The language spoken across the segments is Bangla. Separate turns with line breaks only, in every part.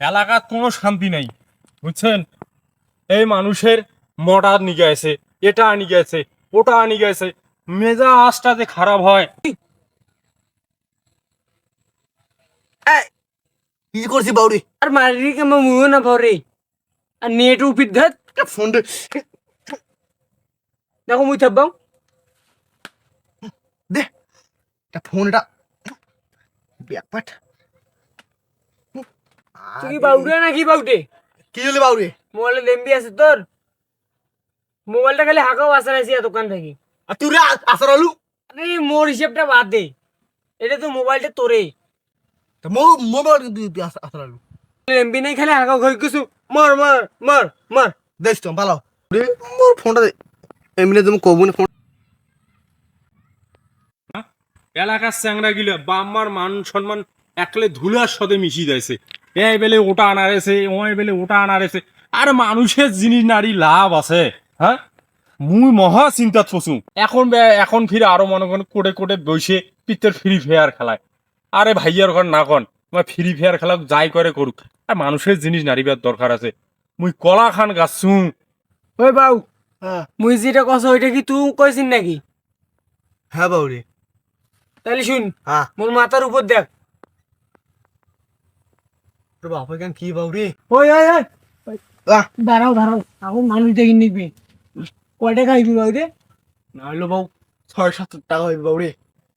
এলাকার কোনো শান্তি নাই বুঝছেন? এই মানুষের মর্ডার নিয়ে গেছে এটা আনি গেছে ওটা আনি গেছে মেজাজটা যে খারাপ হয়।
কি করছি বাউরি?
আর মারি কেমন মুও না ভরে আর নেট উপির ধর।
ফোন
দেখো মুই থাকবাও।
দে এটা ফোন এটা ব্যাপার
তুই কি বাউটে নাকি বাউটে
কি হলো বাউরি
মোবাইলে লেম্বি আছে তোর? মোবাইলটা খালি হাঁকাও আসার আছি দোকান থেকে।
আর তুই রে আসার আলু
আরে মোর হিসেবটা বাদ দে। এটা তো মোবাইলটা তোরে।
মো মোবাইল তুই আসার আলু
লেম্বি নাই খালি হাঁকাও ঘর কিছু মার মার মার মার।
দেখ তো ভালো। রে মোর ফোনটা দে। এমনি তুমি কবু না ফোন
এলাকার চ্যাংরা গিলে বাম্মার মান সম্মান একলে ধুলার সাথে মিশিয়ে দিয়েছে। এই বেলে ওটা আনারেছে ওই বেলে ওটা আনারেছে আর মানুষের জিনিস নারী লাভ আছে হ্যাঁ? মুই মহা চিন্তাত ফসু এখন এখন ফিরে আরও মনে করেন কোটে কোটে বসে পিত্তের ফ্রি ফায়ার খেলায়। আরে ভাইয়ার ঘর না কন আমার ফ্রি ফায়ার খেলা যাই করে করুক। আর মানুষের জিনিস নারীবার দরকার আছে। মুই কলা খান গাছছু
ওই বাউ মুই যেটা কছ ওইটা কি তুই কইছিস নাকি?
হ্যাঁ বাউরি।
তাহলে শুন
হ্যাঁ
মোর মাথার উপর দেখ।
তোর বাবা কেন কি বাউরি
ওই ওই ওই
আহ।
দাঁড়াও দাঁড়াও। এখন মানুষ দেখি নিবি। কয়টা খাইবি বাউ রে
না হলো বাউ ছয় সাত টাকা হইবে বাউরি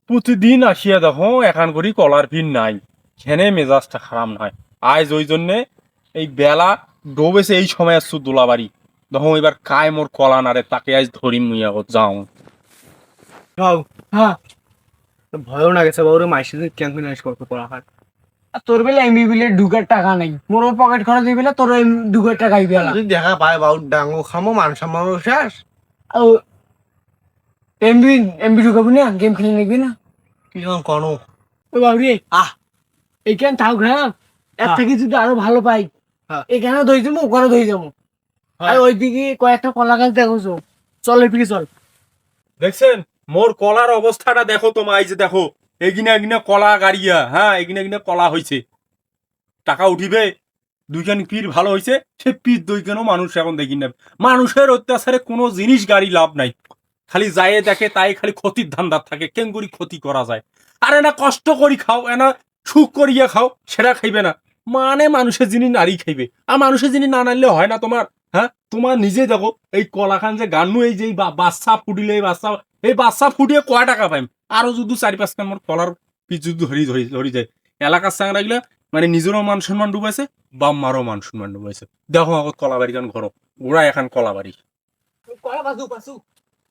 প্রতিদিন আসিয়া দেখো এখান করি কলার পিন নাই। খেনে মেজাজটা খারাপ নয় আজ ওই জন্যে এই বেলা ডোবেছে এই সময় আসছু দোলাবাড়ি দেখো এবার কায় মোর কলা নারে তাকে আজ ধরি মুইয়া যাও।
বাউ
হ্যাঁ
ভয়ও না গেছে বাউরি মাইসে কেন পড়া হয়
আর তোর বেলা এমবি বিলে ঢুকার টাকা নাই। মোর পকেট খরচ দিবি তোর ঢুকার টাকা আলা।
যদি দেখা পায় বাউ ডাঙ্গো খামো মান সম্মান শেষ।
এমবি এমবি ঢুকাবি না গেম খেলে নিবি না।
কি কোনো
ও বাবরি
আহ।
এইখান থাক হ্যাঁ। এর
হ্যাঁ।
থেকে যদি আরও ভালো পাই
হ্যাঁ।
এখানে ধরে যাব ওখানে ধরে যাব। আর ওইদিকে কয়েকটা কলা গাছ দেখো চল এদিকে চল।
দেখছেন? মোর কলার অবস্থাটা দেখো তোমার এই যে দেখো। এগিনা এগিনা কলা গাড়িয়া হ্যাঁ এগিনা এগিনা কলা হইছে। টাকা উঠিবে, দুইখান পীর ভালো হইছে, সে পীর দুইখানও মানুষ এখন দেখি না। মানুষের অত্যাচারে কোনো জিনিস গাড়ি লাভ নাই। খালি যায় দেখে তাই খালি ক্ষতির ধান্দার থাকে, কেঙ্গুরি ক্ষতি করা যায়। আর এনা কষ্ট করি খাও, এনা সুখ করিয়া খাও, সেটা খাইবে না। মানে মানুষের জিনিস নারী খাইবে। আর মানুষের জিনিস না নাড়লে হয় না তোমার হ্যাঁ তোমার নিজে দেখো, এই কলাখান যে গান্নু, এই যে বাচ্চা ফুটিলে এই বাচ্চা এই বাচ্চা ফুটিয়ে কয় টাকা পাইম আরও যদি চারি পাঁচ কান মোর কলার পিছ যদি ধরি ধরি ধরি যায়। এলাকার চাংরা গিলা মানে নিজেরও মান সম্মান ডুবাইছে বাম্মারও মান সম্মান ডুবাইছে। দেখো আগত কলা বাড়ি কান ঘর ওরা এখন কলা বাড়ি
কলা পাসু পাসু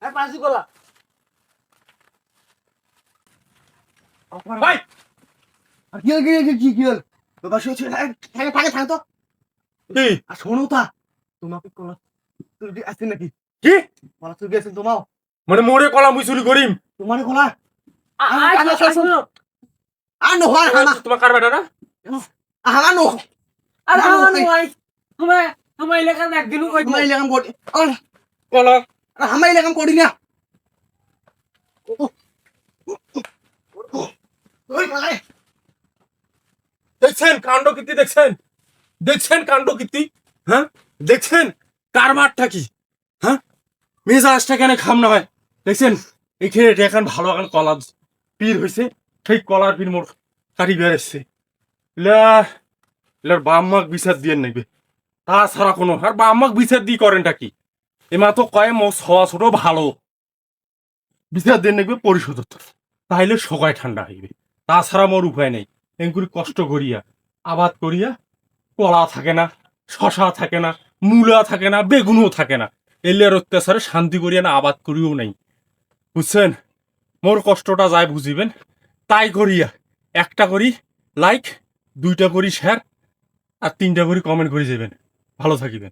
হ্যাঁ পাসু কলা।
ভাই!
আর কি কি হল কি কি বাবা শুয়ে শুয়ে থাকে থাকে থাকে থাকে তো।
এই,
আর শোনো তা। তোমাকে কলা। তুই আসছেন নাকি?
কি?
কলা তুই গেছেন তোমাও।
মানে মোরে কলা মুই চুরি করিম।
তোমার কলা। আর নো হয় হানা।
তোমার কার বেটা না
নো
আর একদিন ওই
হামাই লেগাম করি
কলা।
আর হামাই লেগাম করি না। ওই মালাই
দেখছেন কাণ্ড কীর্তি দেখছেন? দেখছেন কাণ্ড কীর্তি? হ্যাঁ? দেখছেন? কারবারটা কি? হ্যাঁ? মেজাজটা কেন খাম না হয়? দেখছেন? এখানে এখন ভালো এখন কলা পীর হয়েছে সেই কলার পীর মোর কাটি বেড়েছে এলার বাম্মাক বিচার দিয়ে নেবে তাছাড়া কোনো আর বাম্মাক বিচার দিয়ে করেনটা কি? এমা তো কয়ে, মো ছয়া ছোট ভালো। বিচার দিয়ে নেবে পরিশোধ তাইলে সবাই ঠান্ডা হইবে তাছাড়া মোর উপায় নেই। এগুলি কষ্ট করিয়া, আবাদ করিয়া, কলা থাকে না, শশা থাকে না, মূলা থাকে না, বেগুনও থাকে না। এলের অত্যাচারে শান্তি করিয়া না আবাদ করিও নাই। বুঝছেন? মোর কষ্টটা যায় বুঝিবেন। তাই করিয়া একটা করি লাইক দুইটা করি শেয়ার আর তিনটা করি কমেন্ট করে যাবেন। ভালো থাকিবেন।